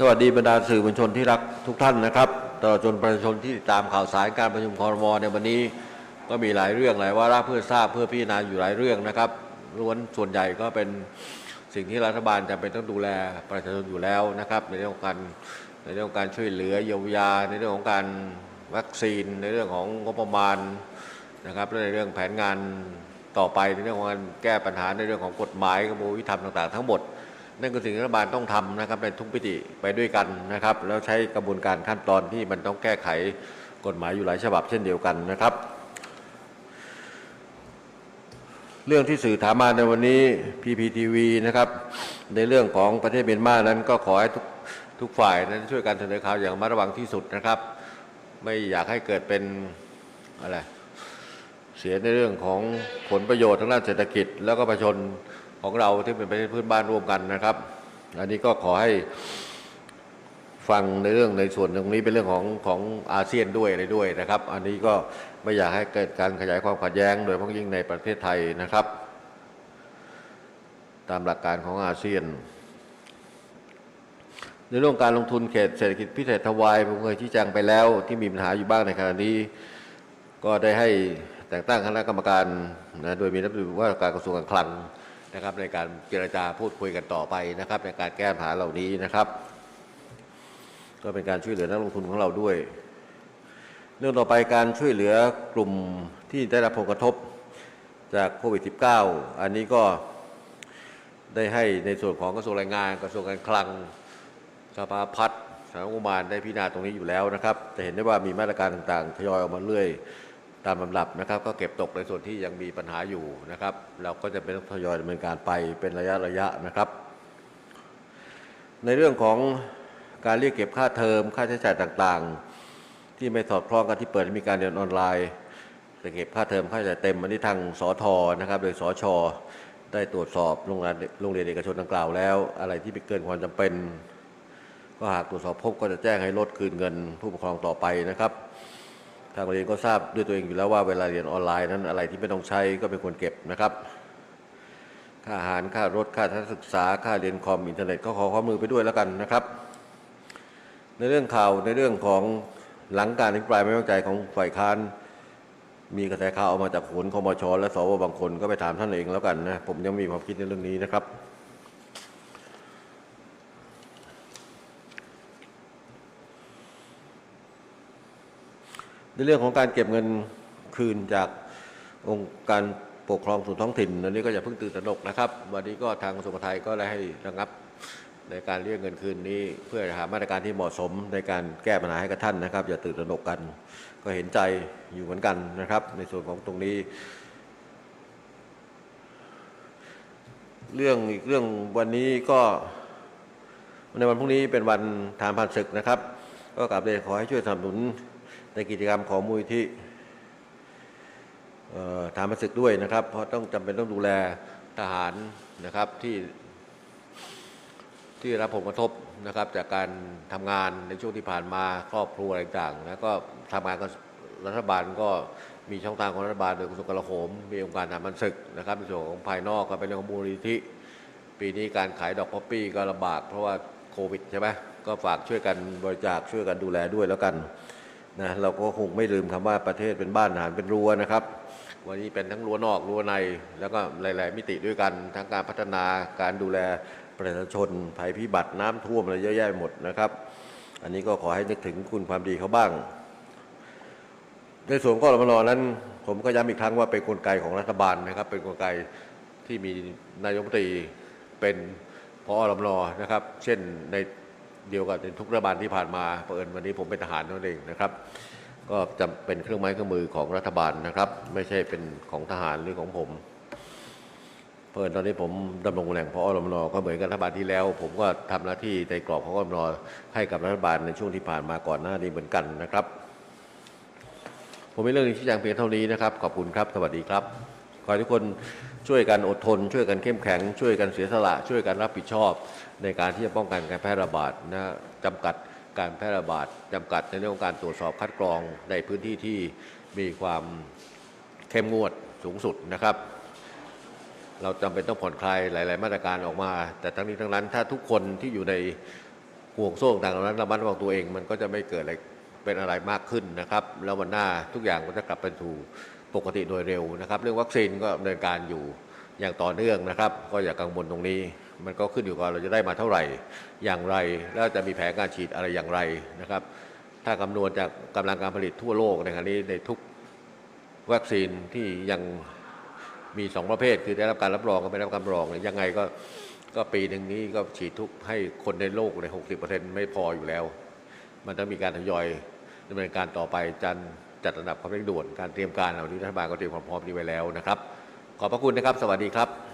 สวัสดีบรรดาสื่อมวลชนที่รักทุกท่านนะครับตลอดจนประชาชนที่ติดตามข่าวสารการประชุมคอรมอในวันนี้ ก็มีหลายเรื่องหลายวาระเพื่อทราบเพื่อพิจารณาอยู่หลายเรื่องนะครับล้วนส่วนใหญ่ก็เป็นสิ่งที่รัฐบาลจำเป็นต้องดูแลประชาชนอยู่แล้วนะครับ ในเรื่องของการในเรื่องของการช่วยเหลือเยียวยา ในเรื่องของการวัคซีน ในเรื่องของงบประมาณนะครับและในเรื่องแผนงานต่อไปในเรื่องของการแก้ปัญหาในเรื่องของกฎหมายกระบวนวิธรรมต่าง ๆ ทั้งหมด นั่นคือสิ่งที่รัฐบาลต้องทำนะครับในทุกมิติไปด้วยกันนะครับ แล้วใช้กระบวนการขั้นตอนที่มันต้องแก้ไขกฎหมายอยู่หลายฉบับเช่นเดียวกันนะครับ เรื่องที่สื่อถามมาในวันนี้ PPTV นะครับในเรื่องของประเทศเมียนมานั้นก็ขอให้ทุกทุกฝ่ายนั้นช่วยกันเสนอข่าวอย่างระมัดระวังที่สุดนะครับ ไม่อยากให้เกิดเป็นอะไรเสียในเรื่องของผลประโยชน์ทางด้านเศรษฐกิจ แล้วก็ประชาชน ของเราที่เป็นประเทศพื่อนบ้านร่วมกันนะครับ อันนี้ก็ขอให้ฟังในเรื่องในส่วนตรงนี้เป็นเรื่องของของอาเซียนด้วยอะไรด้วยนะครับ อันนี้ก็ไม่อยากให้เกิดการขยายความขัดแย้งโดยเฉพาะยิ่งในประเทศไทยนะครับ ตามหลักการของอาเซียน ในเรื่องการลงทุนเขตเศรษฐกิจพิเศษทวายผมเคยชี้แจงไปแล้ว ที่มีปัญหาอยู่บ้างในขณะนี้ ก็ได้ให้แต่งตั้งคณะกรรมการนะโดยมีรัฐมนตรีว่าการกระทรวงการคลัง นะครับ ในการเจรจาพูดคุยกันต่อไปนะครับ ในการแก้ปัญหาเหล่านี้นะครับ ก็เป็นการช่วยเหลือนักลงทุนของเราด้วย เรื่องต่อไปการช่วยเหลือกลุ่มที่ได้รับผลกระทบจากโควิด -19 อันนี้ก็ได้ให้ในส่วนของกระทรวงแรงงานกระทรวงการคลังสภาพัฒน์สำนักงบประมาณได้พิจารณาตรงนี้อยู่แล้วนะครับ จะเห็นได้ว่ามีมาตรการต่างๆทยอยออกมาเรื่อย ตามลำดับนะครับ ก็เก็บตกในส่วนที่ยังมีปัญหาอยู่นะครับ เราก็จะเป็นต้องทยอยดำเนินการไปเป็นระยะระยะนะครับ ในเรื่องของการเรียกเก็บค่าเทอมค่าใช้จ่ายต่างๆ ที่ไม่สอดคล้องกันที่เปิดมีการเรียนออนไลน์จะเก็บค่าเทอมค่าใช้จ่ายเต็มอันนี้ทางสอทอนะครับ โดยสอชอได้ตรวจสอบโรงเรียนโรงเรียนเอกชนดังกล่าวแล้ว อะไรที่ไม่เกินความจำเป็น ก็หากตรวจสอบพบก็จะแจ้งให้ลดคืนเงินผู้ปกครองต่อไปนะครับ ทางโรงเรียนก็ทราบด้วยตัวเองอยู่แล้วว่าเวลาเรียนออนไลน์นั้นอะไรที่ไม่ต้องใช้ก็เป็นควรเก็บนะครับ ค่าอาหารค่ารถค่าทัศนศึกษาค่าเรียนคอมอินเทอร์เน็ตก็ขอความมือไปด้วยแล้วกันนะครับ ในเรื่องข่าวในเรื่องของหลังการอภิปรายไม่ไว้วางใจของฝ่ายค้านมีกระแสข่าวออกมาจากโขนคอมชและสวบางคนก็ไปถามท่านเองแล้วกันนะผมยังมีความคิดในเรื่องนี้นะครับ ในเรื่องของการเก็บเงินคืนจากองค์การปกครองส่วนท้องถิ่นอันนี้ก็อย่าเพิ่งตื่นตระหนกนะครับ วันนี้ก็ทางกระทรวงมหาดไทยก็ได้ให้ระงับในการเรียกเงินคืนนี้ เพื่อหามาตรการที่เหมาะสมในการแก้ปัญหาให้กับท่านนะครับ อย่าตื่นตระหนกกัน ก็เห็นใจอยู่เหมือนกันนะครับ ในส่วนของตรงนี้ เรื่องอีกเรื่องวันนี้ก็ในวันพรุ่งนี้เป็นวันทานผ่านศึกนะครับ ก็กลับเรียนขอให้ช่วยสนับสนุน ในกิจกรรมของมูลที่ฐานผ่าศึกด้วยนะครับ เพราะต้องจำเป็นต้องดูแลทหารนะครับที่ที่รับผลกระทบนะครับจากการทำงานในช่วงที่ผ่านมาครอบครัวอะไรต่างๆแล้วก็ทำงานกับรัฐบาลก็มีช่องทางของรัฐบาลโดยกระทรวงกลาโหม มีองค์การทหารมันศึกนะครับในส่วนของภายนอกก็เป็นเรื่องของมูลนิธิปีนี้การขายดอกป๊อปปี้ก็ลำบากเพราะว่าโควิดใช่ไหมก็ฝากช่วยกันบริจาคช่วยกันดูแลด้วยแล้วกัน นะเราก็คงไม่ลืมคำว่าประเทศเป็นบ้านทหารเป็นรั้วนะครับ วันนี้เป็นทั้งรั้วนอกรั้วใน แล้วก็หลาย ๆ มิติด้วยกันทั้งการพัฒนาการดูแลประชาชนภัยพิบัติน้ำท่วมอะไรเยอะแยะหมดนะครับ อันนี้ก็ขอให้นึกถึงคุณความดีเขาบ้าง ในส่วนของกรมนนั้น ผมก็ย้ำอีกครั้งว่าเป็นกลไกของรัฐบาลนะครับ เป็นกลไกที่มีนายกรัฐมนตรีเป็นพอรมนนะครับ เช่นใน เดียวกับในทุกรัฐบาลที่ผ่านมาเผอิญวันนี้ผมเป็นทหารนั่นเองนะครับ ก็จำเป็นเครื่องไม้เครื่องมือของรัฐบาลนะครับ ไม่ใช่เป็นของทหารหรือของผมเพราะฉะนั้นตอนนี้ผมดำรงตำแหน่งพอรมนก็เหมือนกับรัฐบาลที่แล้ว ผมก็ทำหน้าที่ในกรอบของรมนให้กับรัฐบาลในช่วงที่ผ่านมาก่อนหน้านี้เหมือนกันนะครับ ผมมีเรื่องนี้ชี้แจงเพียงเท่านี้นะครับ ขอบคุณครับ สวัสดีครับ ขอให้ทุกคนช่วยกันอดทน ช่วยกันเข้มแข็ง ช่วยกันเสียสละ ช่วยกันรับผิดชอบ ในการที่จะป้องกันการแพร่ระบาดนะจำกัดการแพร่ระบาดจำกัดในเรื่องของการตรวจสอบคัดกรองในพื้นที่ที่มีความเข้มงวดสูงสุดนะครับ เราจำเป็นต้องผ่อนคลายหลาย ๆ มาตรการออกมา แต่ทั้งนี้ทั้งนั้น ถ้าทุกคนที่อยู่ในห่วงโซ่ต่างๆนั้นระมัดระวังตัวเอง มันก็จะไม่เกิดอะไรเป็นอะไรมากขึ้นนะครับ แล้ววันหน้าทุกอย่างก็จะกลับไปสู่ ปกติโดยเร็วนะครับ เรื่องวัคซีนก็ดำเนินการอยู่อย่างต่อเนื่องนะครับ ก็อย่ากังวลตรงนี้ มันก็ขึ้นอยู่กับเราจะได้มาเท่าไหร่อย่างไร แล้วจะมีแผนการฉีดอะไรอย่างไรนะครับ ถ้าคำนวณจากกำลังการผลิตทั่วโลกในขณะนี้ในทุกวัคซีนที่ยังมีสองประเภท คือได้รับการรับรองกับไม่ได้รับการรับรองยังไงก็ก็ปีหนึ่งนี้ก็ฉีดทุกให้คนในโลกในหกสิบเปอร์เซ็นต์ไม่พออยู่แล้ว มันต้องมีการทยอยดำเนินการต่อไปจัน จัดระดับความเร่งด่วนการเตรียมการเหล่านี้รัฐบาลก็เตรียมความพร้อมนี้ไว้แล้วนะครับ ขอบพระคุณนะครับ สวัสดีครับ